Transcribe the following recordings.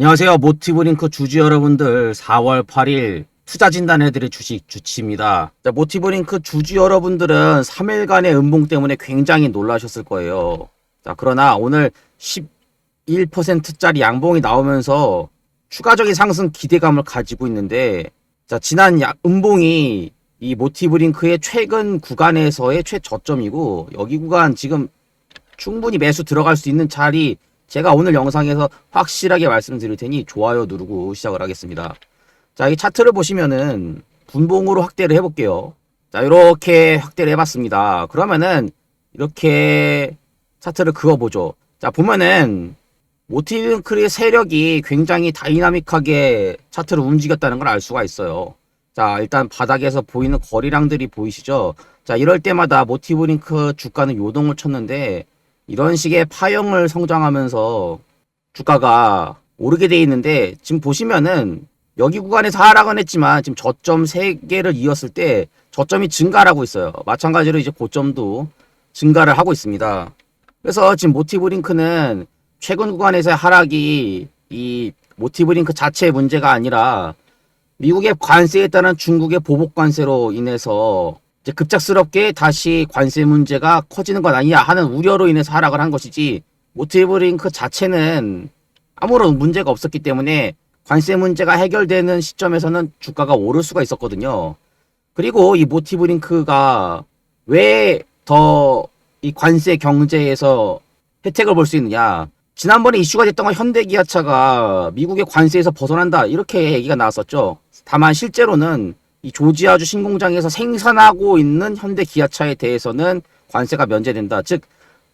안녕하세요. 모티브링크 주주 여러분들 4월 8일 투자 진단해드릴 주식 주치입니다. 자, 모티브링크 주주 여러분들은 3일간의 음봉 때문에 굉장히 놀라셨을 거예요. 자, 그러나 오늘 11%짜리 양봉이 나오면서 추가적인 상승 기대감을 가지고 있는데 자, 지난 야- 음봉이 이 모티브링크의 최근 구간에서의 최저점이고 여기 구간 지금 충분히 매수 들어갈 수 있는 자리 제가 오늘 영상에서 확실하게 말씀드릴 테니 좋아요 누르고 시작을 하겠습니다. 자, 이 차트를 보시면은 분봉으로 확대를 해볼게요. 자, 이렇게 확대를 해봤습니다. 그러면은 이렇게 차트를 그어보죠. 자, 보면은 모티브크의 세력이 굉장히 다이나믹하게 차트를 움직였다는 걸 알 수가 있어요. 자, 일단 바닥에서 보이는 거리량들이 보이시죠? 자, 이럴 때마다 모티브링크 주가는 요동을 쳤는데 이런 식의 파형을 성장하면서 주가가 오르게 돼 있는데 지금 보시면은 여기 구간에서 하락은 했지만 지금 저점 3개를 이었을 때 저점이 증가를 하고 있어요. 마찬가지로 이제 고점도 증가를 하고 있습니다. 그래서 지금 모티브링크는 최근 구간에서의 하락이 이 모티브링크 자체의 문제가 아니라 미국의 관세에 따른 중국의 보복 관세로 인해서 이제 급작스럽게 다시 관세 문제가 커지는 건 아니냐 하는 우려로 인해서 하락을 한 것이지 모티브링크 자체는 아무런 문제가 없었기 때문에 관세 문제가 해결되는 시점에서는 주가가 오를 수가 있었거든요. 그리고 이 모티브링크가 왜 더 이 관세 경제에서 혜택을 볼 수 있느냐? 지난번에 이슈가 됐던 건 현대기아차가 미국의 관세에서 벗어난다 이렇게 얘기가 나왔었죠. 다만 실제로는 이 조지아주 신공장에서 생산하고 있는 현대 기아차에 대해서는 관세가 면제된다. 즉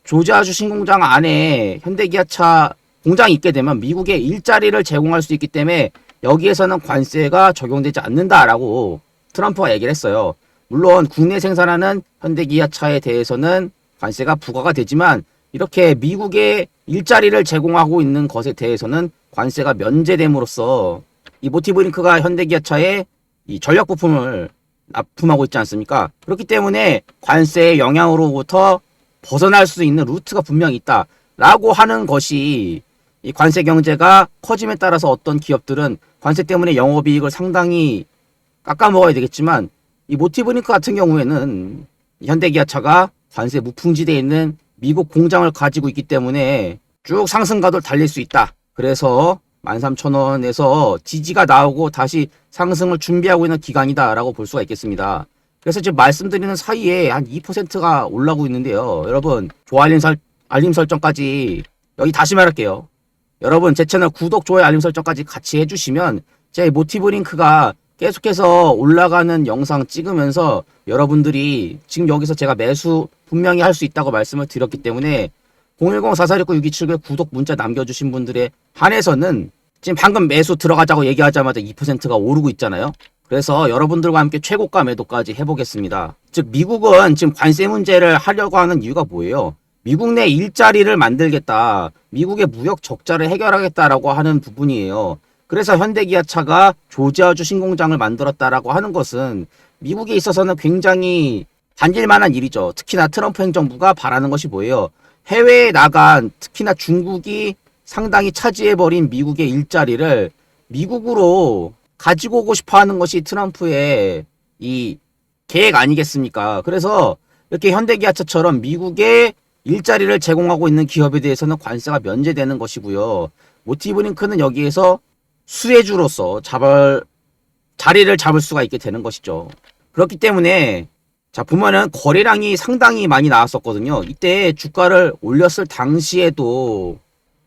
조지아주 신공장 안에 현대 기아차 공장이 있게 되면 미국에 일자리를 제공할 수 있기 때문에 여기에서는 관세가 적용되지 않는다라고 트럼프가 얘기를 했어요. 물론 국내 생산하는 현대 기아차에 대해서는 관세가 부과가 되지만 이렇게 미국에 일자리를 제공하고 있는 것에 대해서는 관세가 면제됨으로써 이 모티브링크가 현대기아차에 이 전력 부품을 납품하고 있지 않습니까? 그렇기 때문에 관세의 영향으로부터 벗어날 수 있는 루트가 분명히 있다 라고 하는 것이 이 관세 경제가 커짐에 따라서 어떤 기업들은 관세 때문에 영업이익을 상당히 깎아 먹어야 되겠지만 이 모티브링크 같은 경우에는 이 현대기아차가 관세 무풍지대에 있는 미국 공장을 가지고 있기 때문에 쭉 상승가도 달릴 수 있다. 그래서 13,000원에서 지지가 나오고 다시 상승을 준비하고 있는 기간이다라고 볼 수가 있겠습니다. 그래서 지금 말씀드리는 사이에 한 2%가 올라오고 있는데요. 여러분, 좋아요 알림, 설정까지 여기 다시 말할게요. 여러분, 제 채널 구독, 좋아요, 알림 설정까지 같이 해주시면 제 모티브 링크가 계속해서 올라가는 영상 찍으면서 여러분들이 지금 여기서 제가 매수 분명히 할 수 있다고 말씀을 드렸기 때문에 010-4469-6279에 구독 문자 남겨주신 분들에 한해서는 지금 방금 매수 들어가자고 얘기하자마자 2%가 오르고 있잖아요. 그래서 여러분들과 함께 최고가 매도까지 해보겠습니다. 즉 미국은 지금 관세 문제를 하려고 하는 이유가 뭐예요? 미국 내 일자리를 만들겠다. 미국의 무역 적자를 해결하겠다라고 하는 부분이에요. 그래서 현대기아차가 조지아주 신공장을 만들었다라고 하는 것은 미국에 있어서는 굉장히 반길만한 일이죠. 특히나 트럼프 행정부가 바라는 것이 뭐예요? 해외에 나간 특히나 중국이 상당히 차지해버린 미국의 일자리를 미국으로 가지고 오고 싶어 하는 것이 트럼프의 이 계획 아니겠습니까? 그래서 이렇게 현대기아차처럼 미국에 일자리를 제공하고 있는 기업에 대해서는 관세가 면제되는 것이고요. 모티브링크는 여기에서 수혜주로서 잡을 자리를 잡을 수가 있게 되는 것이죠. 그렇기 때문에 자 보면은 거래량이 상당히 많이 나왔었거든요. 이때 주가를 올렸을 당시에도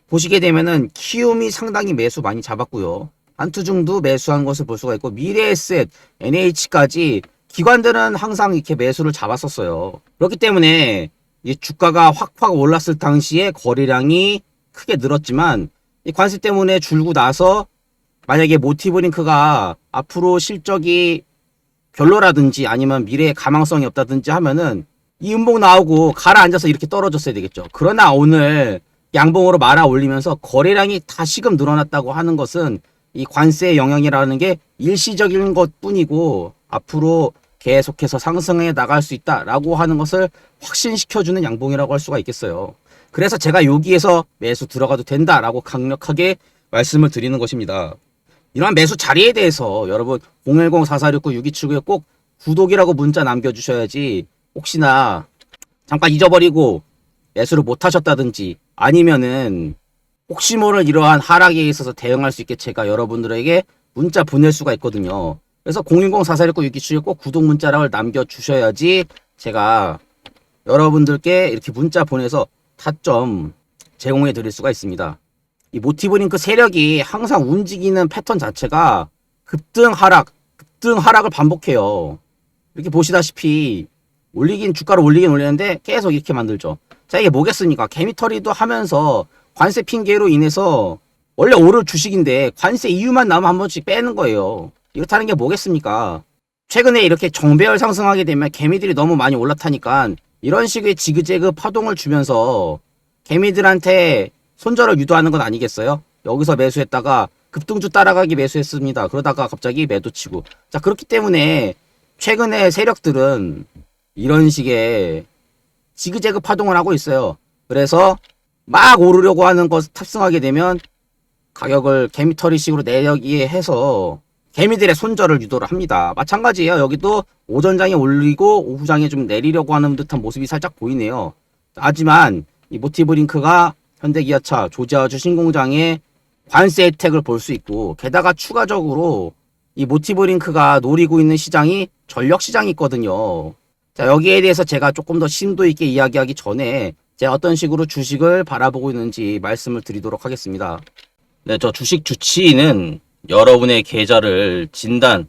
보시게 되면은 키움이 상당히 매수 많이 잡았고요. 한투중도 매수한 것을 볼 수가 있고 미래에셋, NH까지 기관들은 항상 이렇게 매수를 잡았었어요. 그렇기 때문에 이 주가가 확확 올랐을 당시에 거래량이 크게 늘었지만 이 관세 때문에 줄고 나서 만약에 모티브링크가 앞으로 실적이 별로라든지 아니면 미래에 가망성이 없다든지 하면은 이 음봉 나오고 가라앉아서 이렇게 떨어졌어야 되겠죠. 그러나 오늘 양봉으로 말아 올리면서 거래량이 다시금 늘어났다고 하는 것은 이 관세의 영향이라는 게 일시적인 것 뿐이고 앞으로 계속해서 상승해 나갈 수 있다라고 하는 것을 확신시켜주는 양봉이라고 할 수가 있겠어요. 그래서 제가 여기에서 매수 들어가도 된다라고 강력하게 말씀을 드리는 것입니다. 이러한 매수 자리에 대해서 여러분 010-4469-6279에 꼭 구독이라고 문자 남겨주셔야지 혹시나 잠깐 잊어버리고 매수를 못 하셨다든지 아니면은 혹시 모를 이러한 하락에 있어서 대응할 수 있게 제가 여러분들에게 문자 보낼 수가 있거든요. 그래서 010-4469-6279에 꼭 구독 문자를 남겨주셔야지 제가 여러분들께 이렇게 문자 보내서 타점 제공해 드릴 수가 있습니다. 이 모티브링크 세력이 항상 움직이는 패턴 자체가 급등 하락, 급등 하락을 반복해요. 이렇게 보시다시피 올리긴 주가를 올리긴 올리는데 계속 이렇게 만들죠. 자 이게 뭐겠습니까? 개미터리도 하면서 관세 핑계로 인해서 원래 오를 주식인데 관세 이유만 나오면 한 번씩 빼는 거예요. 이렇다는 게 뭐겠습니까? 최근에 이렇게 정배열 상승하게 되면 개미들이 너무 많이 올라타니까 이런 식의 지그재그 파동을 주면서 개미들한테 손절을 유도하는 건 아니겠어요? 여기서 매수했다가 급등주 따라가기 매수했습니다. 그러다가 갑자기 매도치고. 자, 그렇기 때문에 최근에 세력들은 이런 식의 지그재그 파동을 하고 있어요. 그래서 막 오르려고 하는 것 탑승하게 되면 가격을 개미털이식으로 내려기에 해서 개미들의 손절을 유도를 합니다. 마찬가지예요. 여기도 오전장에 올리고 오후장에 좀 내리려고 하는 듯한 모습이 살짝 보이네요. 하지만 이 모티브링크가 현대기아차 조지아주 신공장의 관세 혜택을 볼 수 있고 게다가 추가적으로 이 모티브링크가 노리고 있는 시장이 전력 시장이 있거든요. 자 여기에 대해서 제가 조금 더 심도 있게 이야기하기 전에 제가 어떤 식으로 주식을 바라보고 있는지 말씀을 드리도록 하겠습니다. 네, 저 주식 주치의는 여러분의 계좌를 진단하기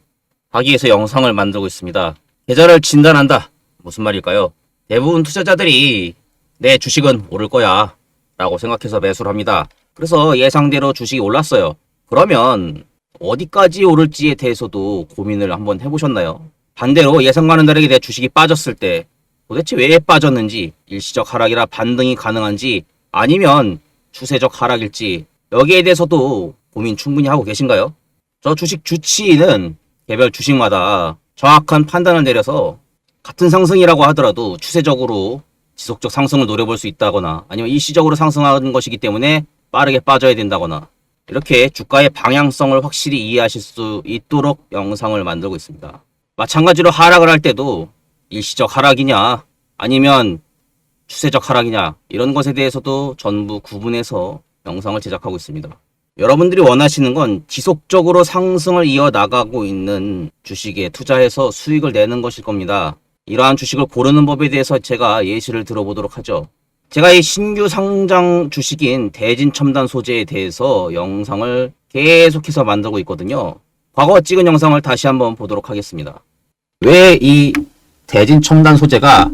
위해서 영상을 만들고 있습니다. 계좌를 진단한다. 무슨 말일까요? 대부분 투자자들이 내 주식은 오를 거야. 라고 생각해서 매수를 합니다. 그래서 예상대로 주식이 올랐어요. 그러면 어디까지 오를지에 대해서도 고민을 한번 해보셨나요? 반대로 예상과는 다르게 내 주식이 빠졌을 때 도대체 왜 빠졌는지 일시적 하락이라 반등이 가능한지 아니면 추세적 하락일지 여기에 대해서도 고민 충분히 하고 계신가요? 저 주식 주치의는 개별 주식마다 정확한 판단을 내려서 같은 상승이라고 하더라도 추세적으로 지속적 상승을 노려볼 수 있다거나 아니면 일시적으로 상승하는 것이기 때문에 빠르게 빠져야 된다거나 이렇게 주가의 방향성을 확실히 이해하실 수 있도록 영상을 만들고 있습니다. 마찬가지로 하락을 할 때도 일시적 하락이냐 아니면 추세적 하락이냐 이런 것에 대해서도 전부 구분해서 영상을 제작하고 있습니다. 여러분들이 원하시는 건 지속적으로 상승을 이어나가고 있는 주식에 투자해서 수익을 내는 것일 겁니다. 이러한 주식을 고르는 법에 대해서 제가 예시를 들어보도록 하죠. 제가 이 신규 상장 주식인 대진 첨단 소재에 대해서 영상을 계속해서 만들고 있거든요. 과거 찍은 영상을 다시 한번 보도록 하겠습니다. 왜 이 대진 첨단 소재가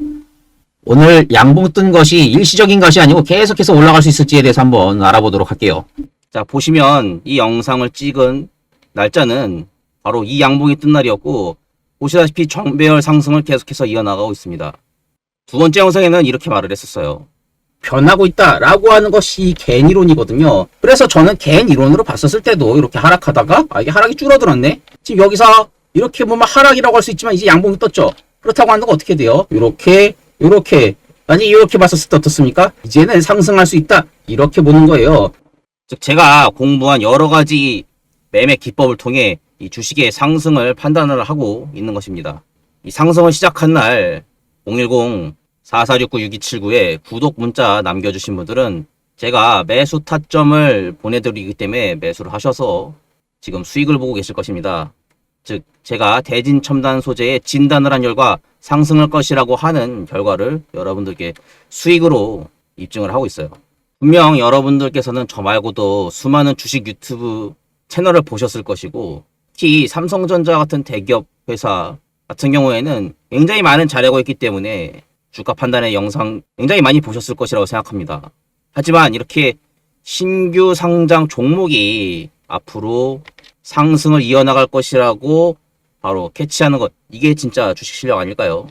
오늘 양봉 뜬 것이 일시적인 것이 아니고 계속해서 올라갈 수 있을지에 대해서 한번 알아보도록 할게요. 자, 보시면 이 영상을 찍은 날짜는 바로 이 양봉이 뜬 날이었고 보시다시피 정배열 상승을 계속해서 이어나가고 있습니다. 두 번째 영상에는 이렇게 말을 했었어요. 변하고 있다 라고 하는 것이 개인 이론이거든요. 그래서 저는 개인 이론으로 봤었을 때도 이렇게 하락하다가 아 이게 하락이 줄어들었네. 지금 여기서 이렇게 보면 하락이라고 할 수 있지만 이제 양봉이 떴죠. 그렇다고 하는 건 어떻게 돼요? 이렇게 이렇게 아니 이렇게 봤었을 때 어떻습니까? 이제는 상승할 수 있다 이렇게 보는 거예요. 즉 제가 공부한 여러 가지 매매 기법을 통해 이 주식의 상승을 판단을 하고 있는 것입니다. 이 상승을 시작한 날 010-4469-6279에 구독 문자 남겨주신 분들은 제가 매수 타점을 보내드리기 때문에 매수를 하셔서 지금 수익을 보고 계실 것입니다. 즉 제가 대진 첨단 소재의 진단을 한 결과 상승할 것이라고 하는 결과를 여러분들께 수익으로 입증을 하고 있어요. 분명 여러분들께서는 저 말고도 수많은 주식 유튜브 채널을 보셨을 것이고 특히 삼성전자 같은 대기업 회사 같은 경우에는 굉장히 많은 자료가 있기 때문에 주가 판단의 영상 굉장히 많이 보셨을 것이라고 생각합니다. 하지만 이렇게 신규 상장 종목이 앞으로 상승을 이어나갈 것이라고 바로 캐치하는 것 이게 진짜 주식 실력 아닐까요?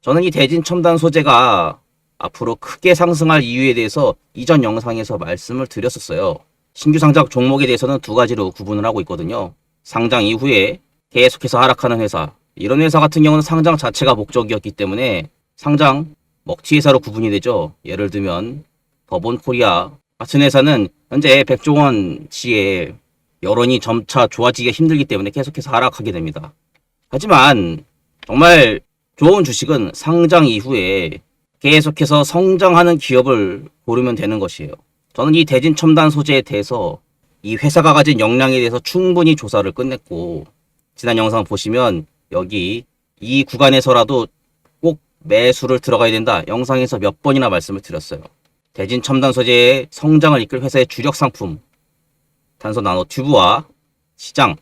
저는 이 대진 첨단 소재가 앞으로 크게 상승할 이유에 대해서 이전 영상에서 말씀을 드렸었어요. 신규 상장 종목에 대해서는 두 가지로 구분을 하고 있거든요. 상장 이후에 계속해서 하락하는 회사. 이런 회사 같은 경우는 상장 자체가 목적이었기 때문에 상장 먹튀 회사로 구분이 되죠. 예를 들면 버본 코리아 같은 회사는 현재 백종원 씨의 여론이 점차 좋아지기가 힘들기 때문에 계속해서 하락하게 됩니다. 하지만 정말 좋은 주식은 상장 이후에 계속해서 성장하는 기업을 고르면 되는 것이에요. 저는 이 대진 첨단 소재에 대해서 이 회사가 가진 역량에 대해서 충분히 조사를 끝냈고 지난 영상 보시면 여기 이 구간에서라도 꼭 매수를 들어가야 된다 영상에서 몇 번이나 말씀을 드렸어요. 대진 첨단 소재의 성장을 이끌 회사의 주력 상품 탄소 나노 튜브와 시장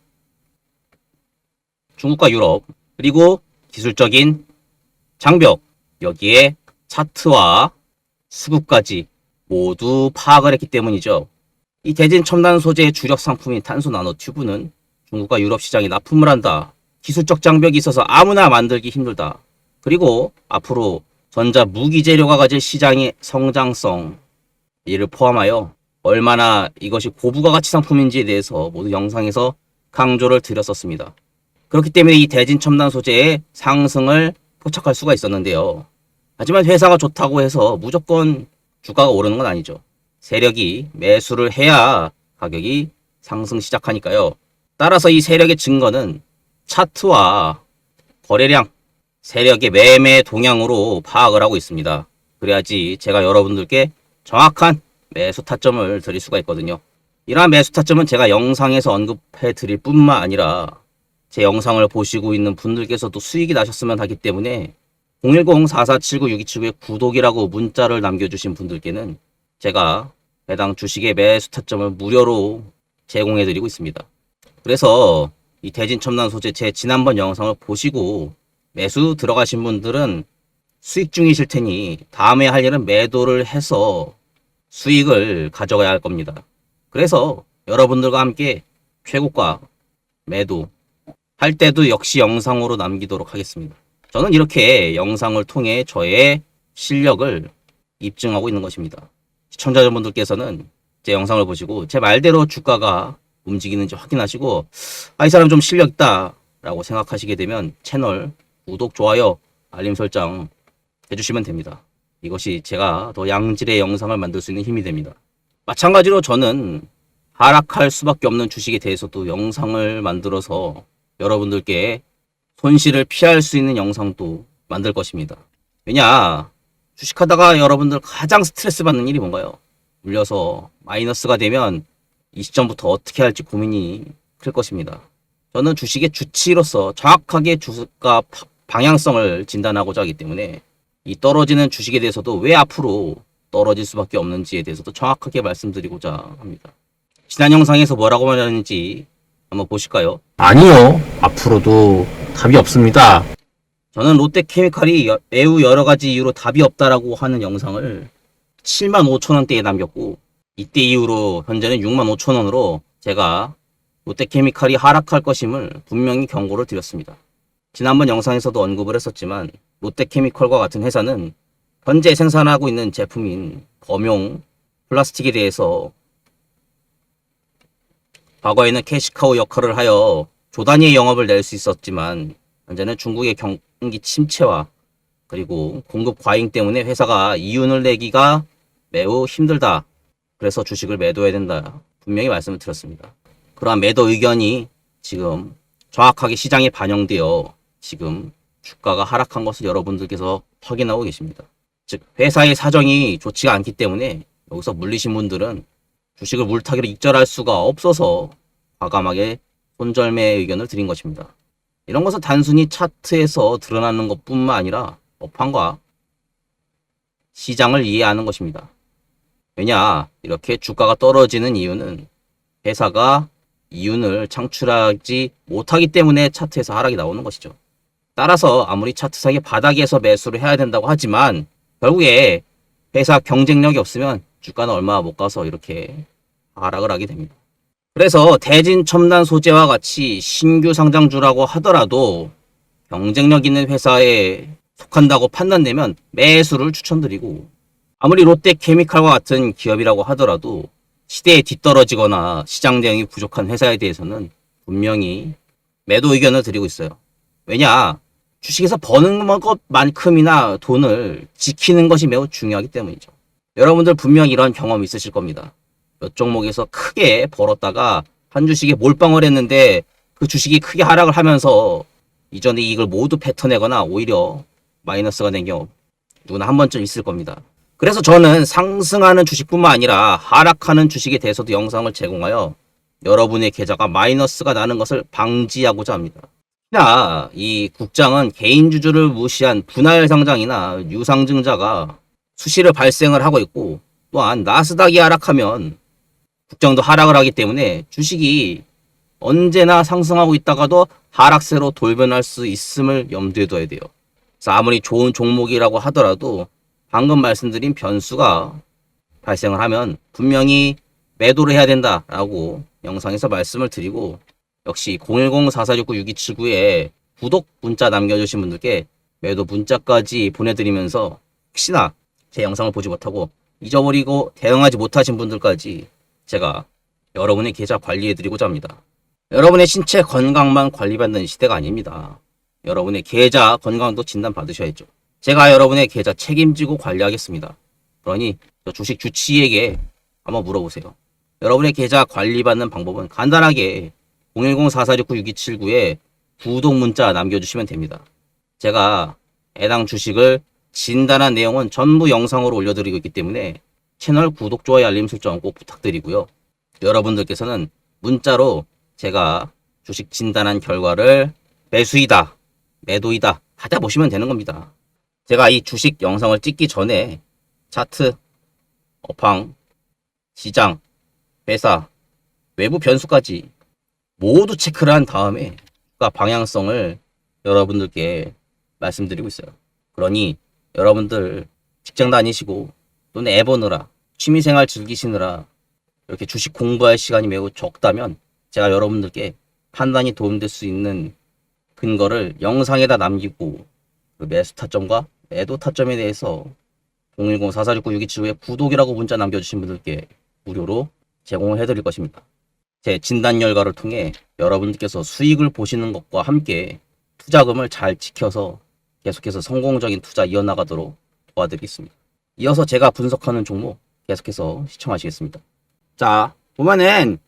중국과 유럽 그리고 기술적인 장벽 여기에 차트와 수급까지 모두 파악을 했기 때문이죠. 이 대진 첨단 소재의 주력 상품인 탄소 나노 튜브는 중국과 유럽 시장에 납품을 한다. 기술적 장벽이 있어서 아무나 만들기 힘들다. 그리고 앞으로 전자 무기 재료가 가질 시장의 성장성 이를 포함하여 얼마나 이것이 고부가 가치 상품인지에 대해서 모두 영상에서 강조를 드렸었습니다. 그렇기 때문에 이 대진 첨단 소재의 상승을 포착할 수가 있었는데요. 하지만 회사가 좋다고 해서 무조건 주가가 오르는 건 아니죠. 세력이 매수를 해야 가격이 상승 시작하니까요. 따라서 이 세력의 증거는 차트와 거래량, 세력의 매매 동향으로 파악을 하고 있습니다. 그래야지 제가 여러분들께 정확한 매수 타점을 드릴 수가 있거든요. 이러한 매수 타점은 제가 영상에서 언급해 드릴 뿐만 아니라 제 영상을 보시고 있는 분들께서도 수익이 나셨으면 하기 때문에 010-4479-6279에 구독이라고 문자를 남겨주신 분들께는 제가 해당 주식의 매수 타점을 무료로 제공해 드리고 있습니다. 그래서 이 대진 첨단 소재 제 지난번 영상을 보시고 매수 들어가신 분들은 수익 중이실 테니 다음에 할 일은 매도를 해서 수익을 가져가야 할 겁니다. 그래서 여러분들과 함께 최고가 매도 할 때도 역시 영상으로 남기도록 하겠습니다. 저는 이렇게 영상을 통해 저의 실력을 입증하고 있는 것입니다. 시청자분들께서는 제 영상을 보시고 제 말대로 주가가 움직이는지 확인하시고 아 이 사람 좀 실력 있다 라고 생각하시게 되면 채널 구독, 좋아요, 알림 설정 해주시면 됩니다. 이것이 제가 더 양질의 영상을 만들 수 있는 힘이 됩니다. 마찬가지로 저는 하락할 수밖에 없는 주식에 대해서도 영상을 만들어서 여러분들께 손실을 피할 수 있는 영상도 만들 것입니다. 왜냐, 주식하다가 여러분들 가장 스트레스 받는 일이 뭔가요? 물려서 마이너스가 되면 이 시점부터 어떻게 할지 고민이 클 것입니다. 저는 주식의 주치로서 정확하게 주가 파- 방향성을 진단하고자 하기 때문에 이 떨어지는 주식에 대해서도 왜 앞으로 떨어질 수밖에 없는지에 대해서도 정확하게 말씀드리고자 합니다. 지난 영상에서 뭐라고 말하는지 한번 보실까요? 아니요. 앞으로도 답이 없습니다. 저는 롯데케미칼이 여- 매우 여러 가지 이유로 답이 없다라고 하는 영상을 7만 5천 원대에 남겼고 이때 이후로 현재는 6만 5천 원으로 제가 롯데케미칼이 하락할 것임을 분명히 경고를 드렸습니다. 지난번 영상에서도 언급을 했었지만 롯데케미칼과 같은 회사는 현재 생산하고 있는 제품인 범용 플라스틱에 대해서 과거에는 캐시카우 역할을 하여 조단위의 영업을 낼 수 있었지만 현재는 중국의 경기 침체와 그리고 공급 과잉 때문에 회사가 이윤을 내기가 매우 힘들다. 그래서 주식을 매도해야 된다. 분명히 말씀을 드렸습니다. 그러한 매도 의견이 지금 정확하게 시장에 반영되어 지금 주가가 하락한 것을 여러분들께서 확인하고 계십니다. 즉 회사의 사정이 좋지가 않기 때문에 여기서 물리신 분들은 주식을 물타기로 익절할 수가 없어서 과감하게 손절매 의견을 드린 것입니다. 이런 것은 단순히 차트에서 드러나는 것뿐만 아니라 업황과 시장을 이해하는 것입니다. 왜냐, 이렇게 주가가 떨어지는 이유는 회사가 이윤을 창출하지 못하기 때문에 차트에서 하락이 나오는 것이죠. 따라서 아무리 차트상의 바닥에서 매수를 해야 된다고 하지만 결국에 회사 경쟁력이 없으면 주가는 얼마 못 가서 이렇게 하락을 하게 됩니다. 그래서 대진 첨단 소재와 같이 신규 상장주라고 하더라도 경쟁력 있는 회사에 속한다고 판단되면 매수를 추천드리고 아무리 롯데케미칼과 같은 기업이라고 하더라도 시대에 뒤떨어지거나 시장 대응이 부족한 회사에 대해서는 분명히 매도 의견을 드리고 있어요. 왜냐? 주식에서 버는 것만큼이나 돈을 지키는 것이 매우 중요하기 때문이죠. 여러분들 분명 이런 경험 있으실 겁니다. 몇 종목에서 크게 벌었다가 한 주식에 몰빵을 했는데 그 주식이 크게 하락을 하면서 이전의 이익을 모두 뱉어내거나 오히려 마이너스가 된 경우 누구나 한 번쯤 있을 겁니다. 그래서 저는 상승하는 주식뿐만 아니라 하락하는 주식에 대해서도 영상을 제공하여 여러분의 계좌가 마이너스가 나는 것을 방지하고자 합니다. 특히나 이 국장은 개인 주주를 무시한 분할 상장이나 유상증자가 수시로 발생을 하고 있고 또한 나스닥이 하락하면 국장도 하락을 하기 때문에 주식이 언제나 상승하고 있다가도 하락세로 돌변할 수 있음을 염두에 둬야 돼요. 그래서 아무리 좋은 종목이라고 하더라도 방금 말씀드린 변수가 발생을 하면 분명히 매도를 해야 된다라고 영상에서 말씀을 드리고 역시 010-4469-6279에 구독 문자 남겨주신 분들께 매도 문자까지 보내드리면서 혹시나 제 영상을 보지 못하고 잊어버리고 대응하지 못하신 분들까지 제가 여러분의 계좌 관리해드리고자 합니다. 여러분의 신체 건강만 관리받는 시대가 아닙니다. 여러분의 계좌 건강도 진단 받으셔야죠. 제가 여러분의 계좌 책임지고 관리하겠습니다. 그러니 저 주식 주치의에게 한번 물어보세요. 여러분의 계좌 관리받는 방법은 간단하게 010-4469-6279에 구독 문자 남겨주시면 됩니다. 제가 해당 주식을 진단한 내용은 전부 영상으로 올려드리고 있기 때문에 채널 구독, 좋아요, 알림 설정 꼭 부탁드리고요. 여러분들께서는 문자로 제가 주식 진단한 결과를 매수이다, 매도이다 받아보시면 되는 겁니다. 제가 이 주식 영상을 찍기 전에 차트, 업황, 시장, 회사, 외부 변수까지 모두 체크를 한 다음에 주가 방향성을 여러분들께 말씀드리고 있어요. 그러니 여러분들 직장 다니시고 또는 애 보느라 취미생활 즐기시느라 이렇게 주식 공부할 시간이 매우 적다면 제가 여러분들께 판단이 도움될 수 있는 근거를 영상에다 남기고 그 매수 타점과 매도 타점에 대해서 010-4469-6275에 구독이라고 문자 남겨주신 분들께 무료로 제공을 해드릴 것입니다. 제 진단 결과를 통해 여러분들께서 수익을 보시는 것과 함께 투자금을 잘 지켜서 계속해서 성공적인 투자 이어나가도록 도와드리겠습니다. 이어서 제가 분석하는 종목 계속해서 시청하시겠습니다. 자, 보면은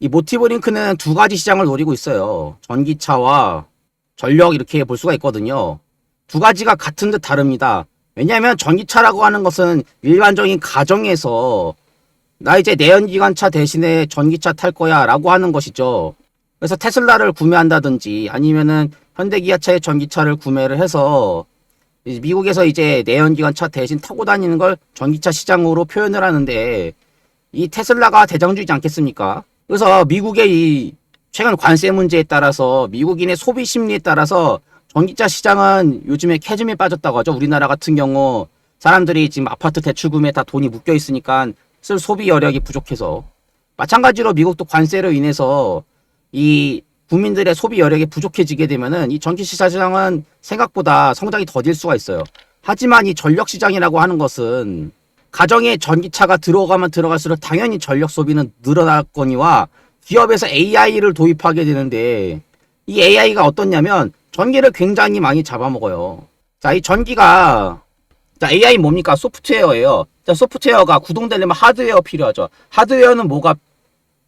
이 모티브 링크는 두 가지 시장을 노리고 있어요. 전기차와 전력 이렇게 볼 수가 있거든요. 두 가지가 같은 듯 다릅니다. 왜냐하면 전기차라고 하는 것은 일반적인 가정에서 나 이제 내연기관차 대신에 전기차 탈 거야 라고 하는 것이죠. 그래서 테슬라를 구매한다든지 아니면은 현대기아차의 전기차를 구매를 해서 미국에서 이제 내연기관 차 대신 타고 다니는 걸 전기차 시장으로 표현을 하는데 이 테슬라가 대장주이지 않겠습니까? 그래서 미국의 이 최근 관세 문제에 따라서 미국인의 소비 심리에 따라서 전기차 시장은 요즘에 캐즘에 빠졌다고 하죠. 우리나라 같은 경우 사람들이 지금 아파트 대출 구매에 다 돈이 묶여 있으니까 쓸 소비 여력이 부족해서 마찬가지로 미국도 관세로 인해서 이 국민들의 소비 여력이 부족해지게 되면은 이 전기차 시장은 생각보다 성장이 더딜 수가 있어요. 하지만 이 전력 시장이라고 하는 것은 가정에 전기차가 들어가면 들어갈수록 당연히 전력 소비는 늘어났거니와 기업에서 AI를 도입하게 되는데 이 AI가 어떻냐면 전기를 굉장히 많이 잡아먹어요. 자, 이 전기가 자, AI 뭡니까? 소프트웨어예요. 자, 소프트웨어가 구동되려면 하드웨어 필요하죠. 하드웨어는 뭐가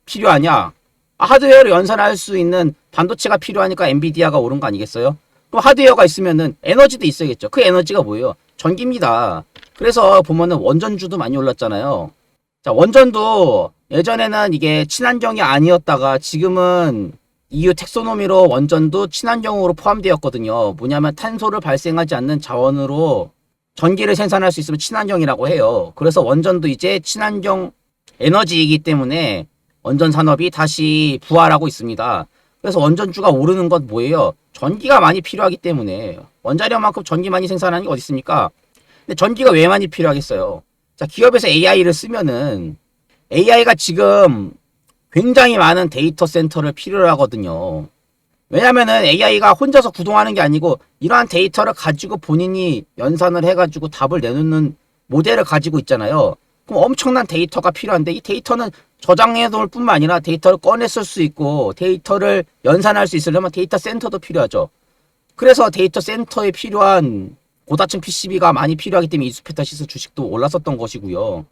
필요하냐? 아, 하드웨어를 연산할 수 있는 반도체가 필요하니까 엔비디아가 오른 거 아니겠어요? 그럼 하드웨어가 있으면은 에너지도 있어야겠죠. 그 에너지가 뭐예요? 전기입니다. 그래서 보면은 원전주도 많이 올랐잖아요. 자, 원전도 예전에는 이게 친환경이 아니었다가 지금은 EU 텍소노미로 원전도 친환경으로 포함되었거든요. 뭐냐면 탄소를 발생하지 않는 자원으로 전기를 생산할 수 있으면 친환경이라고 해요. 그래서 원전도 이제 친환경 에너지이기 때문에 원전 산업이 다시 부활하고 있습니다. 그래서 원전주가 오르는 건 뭐예요? 전기가 많이 필요하기 때문에 원자력만큼 전기 많이 생산하는 게 어디 있습니까? 근데 전기가 왜 많이 필요하겠어요? 자, 기업에서 AI를 쓰면은 AI가 지금 굉장히 많은 데이터 센터를 필요로 하거든요. 왜냐면은 AI가 혼자서 구동하는 게 아니고 이러한 데이터를 가지고 본인이 연산을 해가지고 답을 내놓는 모델을 가지고 있잖아요. 그럼 엄청난 데이터가 필요한데 이 데이터는 저장해 놓을 뿐만 아니라 데이터를 꺼내 쓸 수 있고 데이터를 연산할 수 있으려면 데이터 센터도 필요하죠. 그래서 데이터 센터에 필요한 고다층 PCB가 많이 필요하기 때문에 이수페타시스 주식도 올랐었던 것이고요.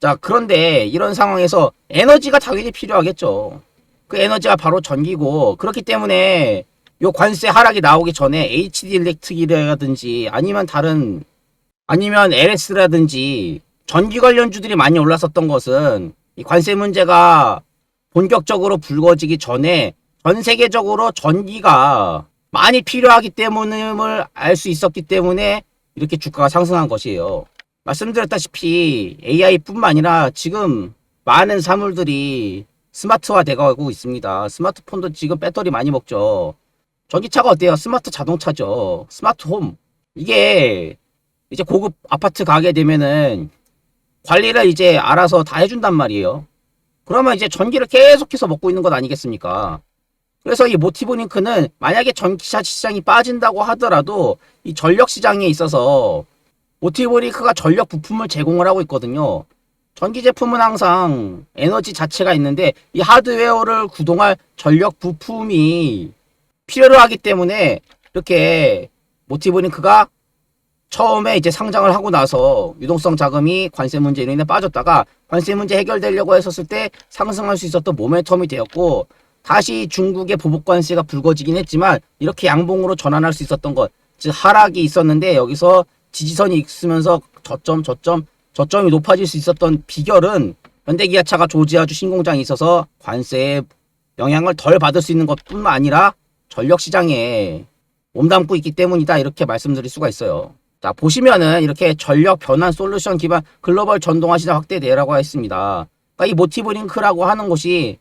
자, 그런데 이런 상황에서 에너지가 당연히 필요하겠죠. 그 에너지가 바로 전기고 그렇기 때문에 요 관세 하락이 나오기 전에 HD 일렉트릭이라든지 아니면 다른 아니면 LS라든지 전기 관련주들이 많이 올랐었던 것은 이 관세 문제가 본격적으로 불거지기 전에 전 세계적으로 전기가 많이 필요하기 때문을 알 수 있었기 때문에 이렇게 주가가 상승한 것이에요. 말씀드렸다시피 AI뿐만 아니라 지금 많은 사물들이 스마트화 돼가고 있습니다. 스마트폰도 지금 배터리 많이 먹죠. 전기차가 어때요? 스마트 자동차죠. 스마트 홈. 이게 이제 고급 아파트 가게 되면은 관리를 이제 알아서 다 해준단 말이에요. 그러면 이제 전기를 계속해서 먹고 있는 것 아니겠습니까? 그래서 이 모티브링크는 만약에 전기차 시장이 빠진다고 하더라도 이 전력 시장에 있어서 모티브링크가 전력 부품을 제공을 하고 있거든요. 전기 제품은 항상 에너지 자체가 있는데 이 하드웨어를 구동할 전력 부품이 필요로 하기 때문에 이렇게 모티브링크가 처음에 이제 상장을 하고 나서 유동성 자금이 관세 문제로 인해 빠졌다가 관세 문제 해결되려고 했었을 때 상승할 수 있었던 모멘텀이 되었고 다시 중국의 보복 관세가 불거지긴 했지만 이렇게 양봉으로 전환할 수 있었던 것, 즉 하락이 있었는데 여기서 지지선이 있으면서 저점 저점 저점이 높아질 수 있었던 비결은 현대기아차가 조지아주 신공장이 있어서 관세의 영향을 덜 받을 수 있는 것뿐만 아니라 전력 시장에 몸담고 있기 때문이다 이렇게 말씀드릴 수가 있어요. 자 보시면은 이렇게 전력 변환 솔루션 기반 글로벌 전동화 시장 확대대라고 했습니다. 그러니까 이 모티브 링크라고 하는 곳이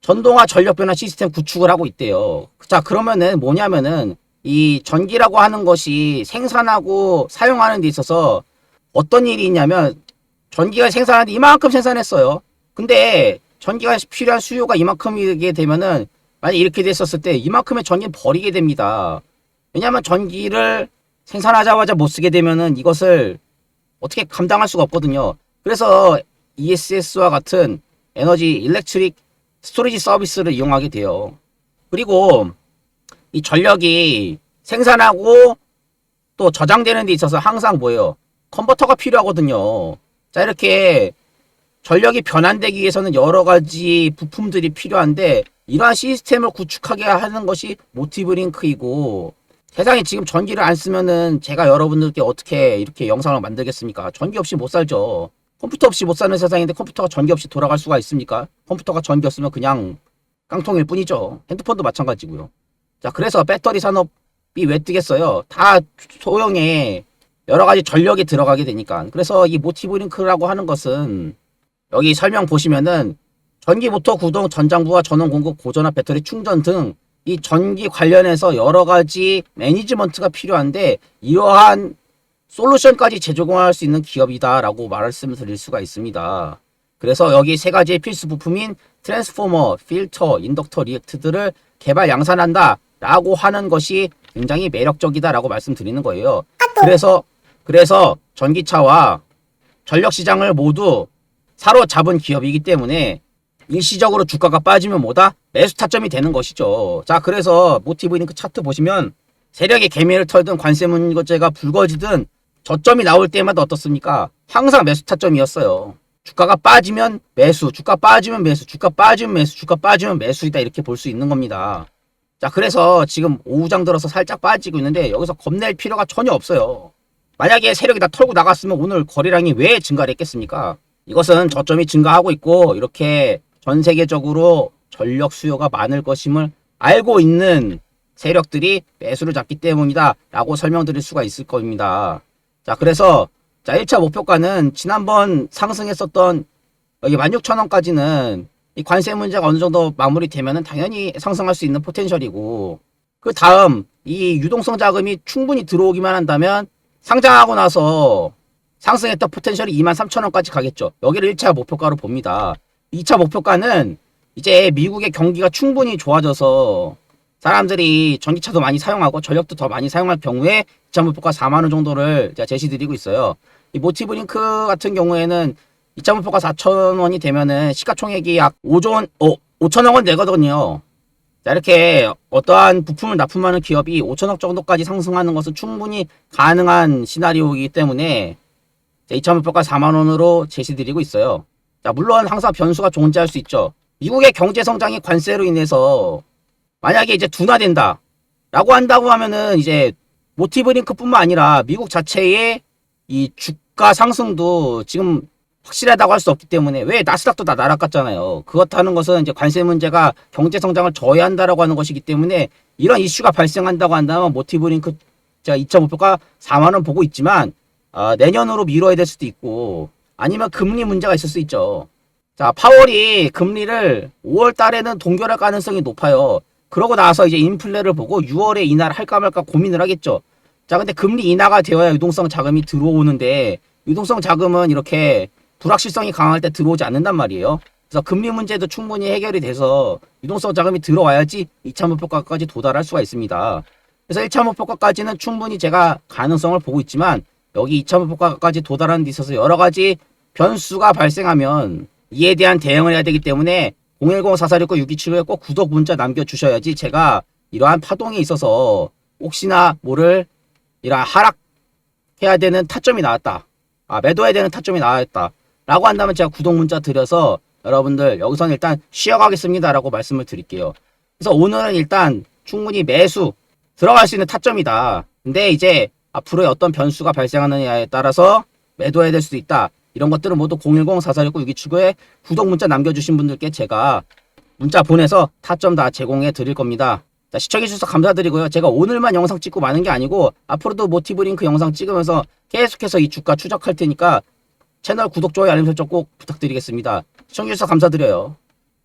전동화 전력 변환 시스템 구축을 하고 있대요. 자 그러면은 뭐냐면은 이 전기라고 하는 것이 생산하고 사용하는 데 있어서 어떤 일이 있냐면 전기가 생산하는데 이만큼 생산했어요. 근데 전기가 필요한 수요가 이만큼이게 되면은 만약 이렇게 됐었을 때 이만큼의 전기를 버리게 됩니다. 왜냐하면 전기를 생산하자마자 못 쓰게 되면은 이것을 어떻게 감당할 수가 없거든요. 그래서 ESS와 같은 에너지 일렉트릭 스토리지 서비스를 이용하게 돼요. 그리고 이 전력이 생산하고 또 저장되는 데 있어서 항상 뭐예요? 컨버터가 필요하거든요. 자, 이렇게 전력이 변환되기 위해서는 여러 가지 부품들이 필요한데 이러한 시스템을 구축하게 하는 것이 모티브 링크이고 세상에 지금 전기를 안 쓰면은 제가 여러분들께 어떻게 이렇게 영상을 만들겠습니까? 전기 없이 못 살죠. 컴퓨터 없이 못 사는 세상인데 컴퓨터가 전기 없이 돌아갈 수가 있습니까? 컴퓨터가 전기 없으면 그냥 깡통일 뿐이죠. 핸드폰도 마찬가지고요. 자, 그래서 배터리 산업이 왜 뜨겠어요? 다 소형의 여러 가지 전력이 들어가게 되니까. 그래서 이 모티브 링크라고 하는 것은 여기 설명 보시면은 전기 모터 구동, 전장부와 전원 공급, 고전압 배터리 충전 등 이 전기 관련해서 여러 가지 매니지먼트가 필요한데 이러한 솔루션까지 제공할 수 있는 기업이다라고 말씀을 드릴 수가 있습니다. 그래서 여기 세 가지의 필수 부품인 트랜스포머, 필터, 인덕터, 리액트들을 개발 양산한다 라고 하는 것이 굉장히 매력적이다 라고 말씀드리는 거예요. 그래서 그래서 전기차와 전력 시장을 모두 사로잡은 기업이기 때문에 일시적으로 주가가 빠지면 뭐다? 매수 타점이 되는 것이죠. 자, 그래서 모티브 링크 차트 보시면 세력의 개미를 털든 관세 문제가 불거지든 저점이 나올 때마다 어떻습니까? 항상 매수 타점이었어요. 주가가 빠지면 매수, 주가 빠지면 매수, 주가 빠지면 매수, 주가 빠지면 매수이다 이렇게 볼 수 있는 겁니다. 자, 그래서 지금 오후장 들어서 살짝 빠지고 있는데 여기서 겁낼 필요가 전혀 없어요. 만약에 세력이 다 털고 나갔으면 오늘 거래량이 왜 증가를 했겠습니까? 이것은 저점이 증가하고 있고 이렇게 전 세계적으로 전력 수요가 많을 것임을 알고 있는 세력들이 매수를 잡기 때문이다 라고 설명드릴 수가 있을 겁니다. 자, 그래서 자, 1차 목표가는 지난번 상승했었던 여기 16,000원까지는 이 관세 문제가 어느 정도 마무리되면은 당연히 상승할 수 있는 포텐셜이고 그 다음 이 유동성 자금이 충분히 들어오기만 한다면 상장하고 나서 상승했던 포텐셜이 23,000원까지 가겠죠. 여기를 1차 목표가로 봅니다. 2차 목표가는 이제 미국의 경기가 충분히 좋아져서 사람들이 전기차도 많이 사용하고 전력도 더 많이 사용할 경우에 2차 목표가 4만원 정도를 제가 제시드리고 있어요. 이 모티브링크 같은 경우에는 2차 목표가 4천원이 되면은 시가총액이 약 5조 원, 어, 5천억 원 되거든요. 자, 이렇게 어떠한 부품을 납품하는 기업이 5천억 정도까지 상승하는 것은 충분히 가능한 시나리오이기 때문에 2,000원표가 4만 원으로 제시드리고 있어요. 자, 물론 항상 변수가 존재할 수 있죠. 미국의 경제 성장이 관세로 인해서 만약에 이제 둔화된다. 라고 한다고 하면은 이제 모티브링크뿐만 아니라 미국 자체의 이 주가 상승도 지금 확실하다고 할 수 없기 때문에 왜 나스닥도 다 날아갔잖아요. 그렇다는 것은 이제 관세 문제가 경제 성장을 저해한다라고 하는 것이기 때문에 이런 이슈가 발생한다고 한다면 모티브링크 자 2.5표가 4만 원 보고 있지만 아, 내년으로 미뤄야 될 수도 있고 아니면 금리 문제가 있을 수 있죠. 자 파월이 금리를 5월 달에는 동결할 가능성이 높아요. 그러고 나서 이제 인플레를 보고 6월에 인하를 할까 말까 고민을 하겠죠. 자 근데 금리 인하가 되어야 유동성 자금이 들어오는데 유동성 자금은 이렇게 불확실성이 강할 때 들어오지 않는단 말이에요. 그래서 금리 문제도 충분히 해결이 돼서 유동성 자금이 들어와야지 2차 목표가까지 도달할 수가 있습니다. 그래서 1차 목표가까지는 충분히 제가 가능성을 보고 있지만 여기 2차 목표가까지 도달하는 데 있어서 여러 가지 변수가 발생하면 이에 대한 대응을 해야 되기 때문에 010-4469-6279에 꼭 구독 문자 남겨주셔야지 제가 이러한 파동에 있어서 혹시나 모를 이러한 하락해야 되는 타점이 나왔다. 아, 매도해야 되는 타점이 나왔다. 라고 한다면 제가 구독 문자 드려서 여러분들 여기서는 일단 쉬어가겠습니다. 라고 말씀을 드릴게요. 그래서 오늘은 일단 충분히 매수 들어갈 수 있는 타점이다. 근데 이제 앞으로의 어떤 변수가 발생하느냐에 따라서 매도해야 될 수도 있다. 이런 것들은 모두 010-4469-6279에 구독 문자 남겨주신 분들께 제가 문자 보내서 타점 다 제공해 드릴 겁니다. 자, 시청해주셔서 감사드리고요. 제가 오늘만 영상 찍고 마는 게 아니고 앞으로도 모티브 링크 영상 찍으면서 계속해서 이 주가 추적할 테니까 채널 구독, 좋아요, 알림 설정 꼭 부탁드리겠습니다. 시청해주셔서 감사드려요.